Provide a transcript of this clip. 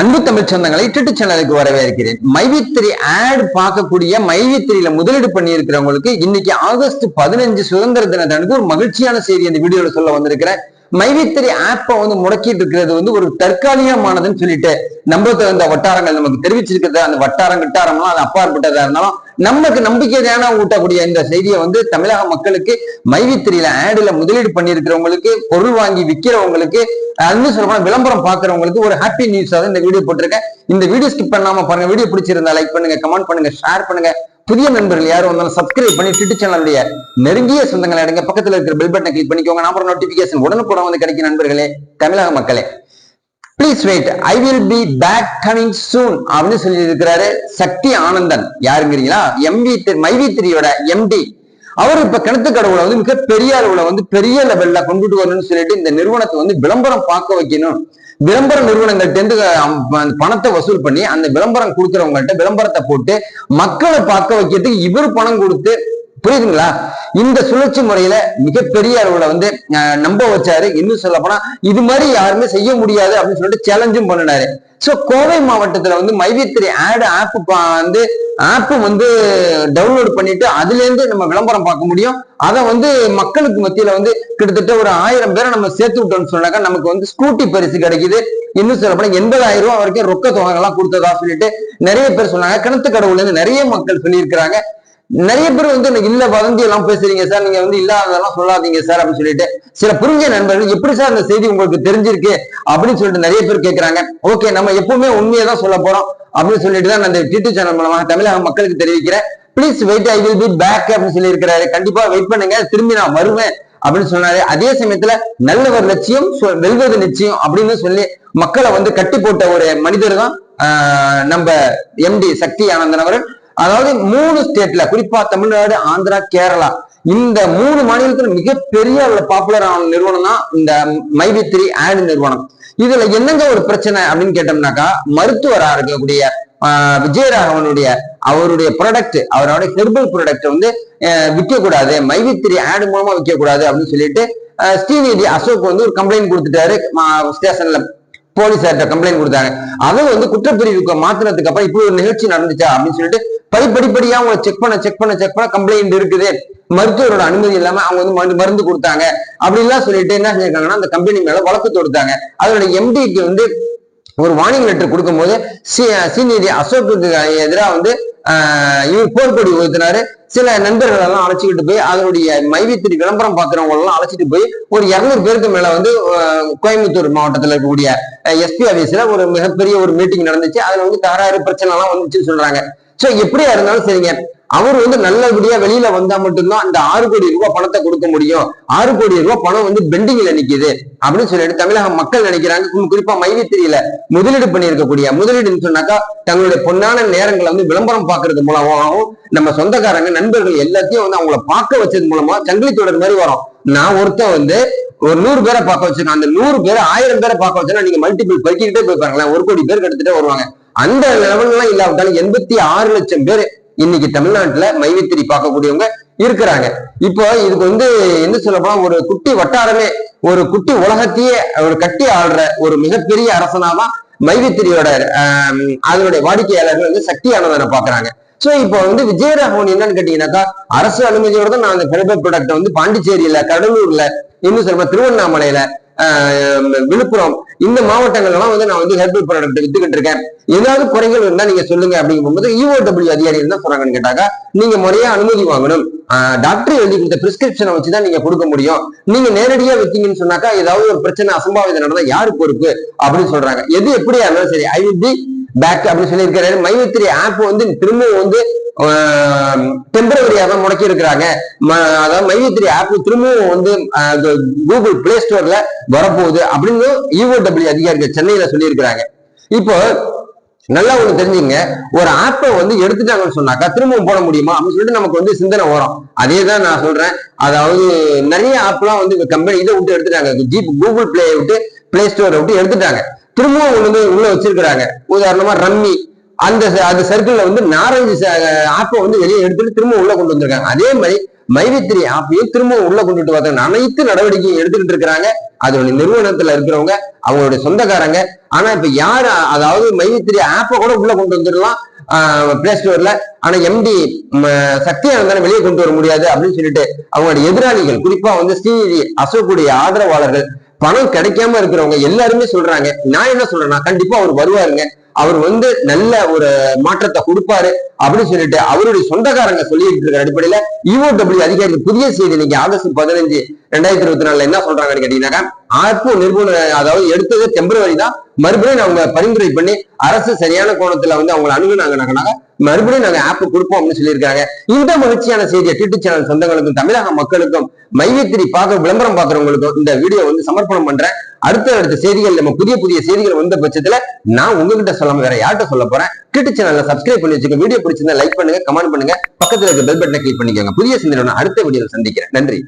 அன்பு தமிழ் சொந்தங்களை யூடியூப் சேனலுக்கு வரவேற்கிறேன். மைவித்திரி ஆட் பார்க்கக்கூடிய மைவித்திரியில முதலீடு பண்ணி இருக்கிறவங்களுக்கு இன்னைக்கு ஆகஸ்ட் பதினஞ்சு சுதந்திர தினத்தனுக்கு ஒரு மகிழ்ச்சியான செய்தி இந்த வீடியோல சொல்ல வந்திருக்கிறேன். மைவித்திரி ஆப்பை வந்து முடக்கிட்டு இருக்கிறது வந்து ஒரு தற்காலிகமானதுன்னு சொல்லிட்டு நம்ம இந்த வட்டாரங்கள் நமக்கு தெரிவிச்சிருக்கிறது அந்த வட்டாரம் கிட்டாரம்லாம் அது அப்பாற்பட்டதா இருந்தாலும் நமக்கு நம்பிக்கையான ஊட்டக்கூடிய இந்த செய்தியை வந்து தமிழக மக்களுக்கு மைவித்திரியில ஆடுல முதலீடு பண்ணியிருக்கிறவங்களுக்கு பொருள் வாங்கி விற்கிறவங்களுக்கு அது சொல்ல விளம்பரம் பாக்குறவங்களுக்கு ஒரு ஹாப்பி நியூஸ் இந்த வீடியோ போட்டிருக்கேன். இந்த வீடியோ ஸ்கிப் பண்ணாம பாருங்க வீடியோ பிடிச்சிருந்தா லைக் பண்ணுங்க கமெண்ட் பண்ணுங்க ஷேர் பண்ணுங்க. புதிய நண்பர்கள் யாரும் வந்தாலும் சப்ஸ்கிரைப் பண்ணி ட்விட்டர் சேனலுடைய நெருங்கிய சொந்தங்களை அடங்க. பக்கத்தில் இருக்கிற பெல் பட்டனை கிளிக் பண்ணிக்கோங்க. நான் நோட்டிபிகேஷன் உடனுக்குடன் வந்து கிடைக்கும் நண்பர்களே. தமிழக மக்களே. Please wait I will be back coming soon அப்படின்னு சொல்லி இருக்கிறாரு சக்தி ஆனந்தன். யாருங்கிறீங்களா? எம்வி மைவி த்ரீயோட எம்டி அவர் இப்ப கிணத்து கடவுளை வந்து மிக பெரிய அளவுல வந்து பெரிய லெவல்ல கொண்டுட்டு வரணும்னு சொல்லிட்டு இந்த நிறுவனத்தை வந்து விளம்பரம் பார்க்க வைக்கணும். விளம்பர நிறுவனங்கள்ட்ட இருந்து பணத்தை வசூல் பண்ணி அந்த விளம்பரம் கொடுக்கறவங்கள்ட்ட விளம்பரத்தை போட்டு மக்களை பார்க்க வைக்கிறதுக்கு இவர் பணம் கொடுத்து புரியுதுங்களா? இந்த சுழற்சி முறையில மிகப்பெரிய அளவுல வந்து நம்ப வச்சாரு. இன்னும் சொல்ல போனா இது மாதிரி யாருமே செய்ய முடியாது அப்படின்னு சொல்லிட்டு சேலஞ்சும் பண்ணினாரு. சோ கோவை மாவட்டத்துல வந்து மைவித்திரி ஆடு ஆப் வந்து ஆப் வந்து டவுன்லோட் பண்ணிட்டு அதுல இருந்து நம்ம விளம்பரம் பார்க்க முடியும். அதை வந்து மக்களுக்கு மத்தியில வந்து கிட்டத்தட்ட ஒரு ஆயிரம் பேரை நம்ம சேர்த்து விட்டோம்னு சொன்னாக்கா நமக்கு வந்து ஸ்கூட்டி பரிசு கிடைக்குது. இன்னும் சொல்ல போனா எண்பதாயிரம் ரூபாய் வரைக்கும் ரொக்க தொகைகள்லாம் கொடுத்ததா சொல்லிட்டு நிறைய பேர் சொன்னாங்க. கிணத்து கடவுள்ல இருந்து நிறைய மக்கள் சொல்லியிருக்கிறாங்க. நிறைய பேர் வந்து எனக்கு இல்ல வதந்தி எல்லாம் பேசுறீங்க சார். நீங்க வந்து இல்லாததெல்லாம் சொல்லாதீங்க சார் அப்படின்னு சொல்லிட்டு சில புரிஞ்ச நண்பர்கள் எப்படி சார் அந்த செய்தி உங்களுக்கு தெரிஞ்சிருக்கு? அப்படின்னு சொல்லிட்டு நிறைய பேர் கேட்கிறாங்க ஓகே நம்ம எப்பவுமே உண்மையை தான் சொல்ல போறோம். அப்படின்னு சொல்லிட்டு தான் இந்த யூடியூப் சேனல் மூலமாக தமிழக மக்களுக்கு தெரிவிக்கிறேன். Please wait I will be back அப்படின்னு சொல்லி இருக்கிறாரு கண்டிப்பா வெயிட் பண்ணுங்க. திரும்பி நான் வருவேன் அப்படின்னு சொன்னாரு. அதே சமயத்துல நல்ல ஒரு லட்சியம் வெல்வது நிச்சயம் அப்படின்னு சொல்லி மக்களை வந்து கட்டி போட்ட ஒரு மனிதர் தான் நம்ம எம்டி சக்தி ஆனந்தன் அவர்கள். அதாவது மூணு ஸ்டேட்ல குறிப்பா தமிழ்நாடு ஆந்திரா கேரளா. இந்த மூணு மாநிலத்துல மிகப்பெரிய பாப்புலர் ஆன நிறுவனம் தான் இந்த மைவித்ரி ஆடு நிறுவனம். இதுல என்னங்க ஒரு பிரச்சனை அப்படின்னு கேட்டோம்னாக்கா மருத்துவரா இருக்கக்கூடிய விஜயராகவனுடைய அவருடைய ப்ராடக்ட் அவருடைய ஹெர்பல் ப்ராடக்ட் வந்து விற்க கூடாது மைவித்திரி ஆடு மூலமா விற்க கூடாது அப்படின்னு சொல்லிட்டு ஸ்ரீநிதி அசோக் வந்து ஒரு கம்ப்ளைண்ட் கொடுத்துட்டாரு. ஸ்டேஷன்ல போலீஸார்கிட்ட கம்ப்ளைண்ட் கொடுத்தாங்க. அதை வந்து குற்றப்பிரிவுக்கு மாத்தினதுக்கு அப்புறம் இப்படி ஒரு நிகழ்ச்சி நடந்துச்சா அப்படின்னு சொல்லிட்டு படிப்படிப்படியா அவங்க செக் பண்ண செக் பண்ண செக் பண்ண கம்ப்ளைண்ட் இருக்குது. மருத்துவரோட அனுமதி இல்லாம அவங்க வந்து மருந்து மருந்து கொடுத்தாங்க. அப்படின்லாம் சொல்லிட்டு என்ன செஞ்சிருக்காங்கன்னா அந்த கம்பெனி மேல வழக்கு தொடுத்தாங்க. அதோட எம்டிக்கு வந்து ஒரு வார்னிங் லெட்டர் கொடுக்கும்போது சீனியர் அசோக்கு எதிராக வந்து இவர் போர்க்கொடி உயர்த்தினாரு சில நண்பர்கள் எல்லாம் அழைச்சிக்கிட்டு போய் அதனுடைய மைவித்திரி விளம்பரம் பாக்குறவங்க எல்லாம் அழைச்சிட்டு போய் ஒரு இருநூறு பேருக்கு மேல வந்து கோயம்புத்தூர் மாவட்டத்தில் இருக்கக்கூடிய எஸ்பி ஆபீஸ்ல ஒரு மிகப்பெரிய ஒரு மீட்டிங் நடந்துச்சு. அதுல வந்து தகராறு பிரச்சனை எல்லாம் வந்துச்சுன்னு சொல்றாங்க. சோ எப்படியா இருந்தாலும் சரிங்க. அவர் வந்து நல்லபடியா வெளியில வந்தா மட்டும்தான் அந்த ஆறு கோடி ரூபாய் பணத்தை கொடுக்க முடியும். ஆறு கோடி ரூபாய் பணம் வந்து பெண்டிங்ல நிக்குது. அப்படின்னு சொல்லிட்டு தமிழக மக்கள் நினைக்கிறாங்க. குறிப்பா மைவித்திரியில முதலீடு பண்ணியிருக்கக்கூடிய முதலீடுன்னு சொன்னாக்கா தங்களுடைய பொன்னான நேரங்களை வந்து விளம்பரம் பாக்குறது மூலமாகவும் நம்ம சொந்தக்காரங்க நண்பர்கள் எல்லாத்தையும் வந்து அவங்கள பார்க்க வச்சது மூலமா சங்கிலி தொடர் மாதிரி வரும். நான் ஒருத்தன் வந்து ஒரு நூறு பேரை பார்க்க வச்சிருக்கேன். அந்த நூறு பேர் ஆயிரம் பேரை பார்க்க வச்சுன்னா நீங்க மல்டிபிள் பெருக்கிக்கிட்டே போய் பாருங்களேன். ஒரு கோடி பேர் எடுத்துட்டே வருவாங்க. அந்த லெவல்லாம் இல்லாவிட்டாலும் எண்பத்தி ஆறு லட்சம் பேர் இன்னைக்கு தமிழ்நாட்டுல மைவித்திரி பார்க்கக்கூடியவங்க இருக்கிறாங்க. இப்போ இதுக்கு வந்து என்ன சொல்ல போனா ஒரு குட்டி வட்டாரமே ஒரு குட்டி உலகத்தையே ஒரு கட்டி ஆடுற ஒரு மிகப்பெரிய அரசனாதான் மைவித்திரியோட அதனுடைய வாடிக்கையாளர்கள் வந்து சக்தியானதனை பாக்குறாங்க சோ இப்போ வந்து விஜயராகவன் என்னன்னு கேட்டீங்கன்னாக்கா அரசு அனுமதியோட தான் நான் அந்த ஃபெடரல் ப்ராடக்ட் வந்து பாண்டிச்சேரியில கடலூர்ல இன்னும் சொல்ல திருவண்ணாமலையில விழுப்புரம் இந்த மாவட்டங்கள்லாம் வந்து நான் வந்து ஹெர்பல் ப்ராடக்ட் வித்துக்கிட்டு இருக்கேன். ஏதாவது குறைகள் இருந்தா நீங்க சொல்லுங்க அப்படிங்கும் போது இஓடபிள்யூ அதிகாரி என்ன சொல்றாங்கன்னு கேட்டாக்கா நீங்க முறையா அனுமதி வாங்கணும். டாக்டர் எழுதி கொடுத்த பிரிஸ்கிரிப்ஷனை வச்சுதான் நீங்க கொடுக்க முடியும். நீங்க நேரடியா வித்தீங்கன்னு சொன்னாக்கா ஏதாவது ஒரு பிரச்சனை அசம்பாவிதம் நடந்தா யாரு பொறுப்பு அப்படின்னு சொல்றாங்க. எது எப்படியா இருந்தாலும் சரி ஐ வில் பி பேக் அப்படின்னு சொல்லியிருக்கிறாரு. மைவித்திரி ஆப் வந்து திரும்பவும் வந்து டெம்பரவரியா தான் முடக்கி இருக்கிறாங்க அதாவது மைவித்திரி ஆப் திரும்பவும் வந்து கூகுள் பிளே ஸ்டோர்ல வரப்போகுது அப்படின்னு இஓடபிள்யூ அதிகாரிகள் சென்னையில சொல்லியிருக்கிறாங்க. இப்போ நல்லா ஒண்ணு தெரிஞ்சுங்க. ஒரு ஆப்பை வந்து எடுத்துட்டாங்கன்னு சொன்னாக்கா திரும்பவும் போட முடியுமா? அப்படின்னு சொல்லிட்டு நமக்கு வந்து சிந்தனை வரும். அதே தான் நான் சொல்றேன். அதாவது நிறைய ஆப்லாம் வந்து கம்பெனி இதை விட்டு எடுத்துட்டாங்க. ஜீப் கூகுள் பிளே விட்டு பிளே ஸ்டோரை விட்டு எடுத்துட்டாங்க. திரும்பவும் ஒண்ணு உள்ள வச்சிருக்கிறாங்க. உதாரணமா ரம்மி அந்த அந்த சர்க்கிள்ல வந்து நாரஞ்சு ஆப்பை வந்து வெளியே எடுத்துட்டு திரும்ப உள்ள கொண்டு வந்திருக்காங்க. அதே மாதிரி மைவித்திரி ஆப்பையும் திரும்ப உள்ள கொண்டுட்டு வந்தாங்க அனைத்து நடவடிக்கையும் எடுத்துக்கிட்டு இருக்கிறாங்க. அதனுடைய நிறுவனத்துல இருக்கிறவங்க அவங்களுடைய சொந்தக்காரங்க. ஆனா இப்ப யாரு அதாவது மைவித்திரி ஆப்பை கூட உள்ள கொண்டு வந்துடலாம். பிளே ஸ்டோர்ல ஆனா எம்டி சக்தியானந்தான வெளியே கொண்டு வர முடியாது அப்படின்னு சொல்லிட்டு அவங்களுடைய எதிராளிகள் குறிப்பா வந்து ஸ்ரீ அசோக்குடைய ஆதரவாளர்கள் பணம் கிடைக்காம இருக்கிறவங்க எல்லாருமே சொல்றாங்க நான் என்ன சொல்றேன்னா கண்டிப்பா அவர் வருவாருங்க. அவர் வந்து நல்ல ஒரு மாற்றத்தை கொடுப்பாரு அப்படின்னு சொல்லிட்டு அவருடைய சொந்தக்காரங்க சொல்லிட்டு இருக்கிற அடிப்படையில இஓடபிள்யூ அதிகாரிகள் புதிய செய்தி இன்னைக்கு ஆகஸ்ட் பதினஞ்சு ரெண்டாயிரத்தி இருபத்தி நாலுல என்ன சொல்றாங்கன்னு கேட்டீங்கன்னாக்கா ஆப்பு நிறுவனம் அதாவது எடுத்தது டெம்பரவரி தான். மறுபடியும் அவங்க பரிந்துரை பண்ணி அரசு சரியான கோணத்துல வந்து அவங்களை அணுகுனாங்கனாக்கா மறுபடியும் நாங்க ஆப் கொடுப்போம் அப்படின்னு சொல்லியிருக்காங்க. இந்த மகிழ்ச்சியான செய்தியை டிடி சேனல் சொந்தங்களுக்கும் தமிழக மக்களுக்கும் மையத்திரி பார்க்க விளம்பரம் பாக்குறவங்களுக்கும் இந்த வீடியோ வந்து சமர்ப்பணம் பண்றேன். அடுத்த அடுத்த செய்திகள் நம்ம புதிய புதிய செய்திகள் வந்த பட்சத்துல நான் உங்ககிட்ட சொல்லாம வேற யார்கிட்ட சொல்ல போறேன்? டிடி சேனல்ல சப்ஸ்கிரைப் பண்ணி வச்சுக்க வீடியோ பிடிச்சிருந்தா லைக் பண்ணுங்க கமெண்ட் பண்ணுங்க. பக்கத்துல இருக்க பெல் பட்டனை கிளிக் பண்ணிக்கோங்க. புதிய சிந்தனை அடுத்த வீடியோ சந்திக்கிறேன். நன்றி.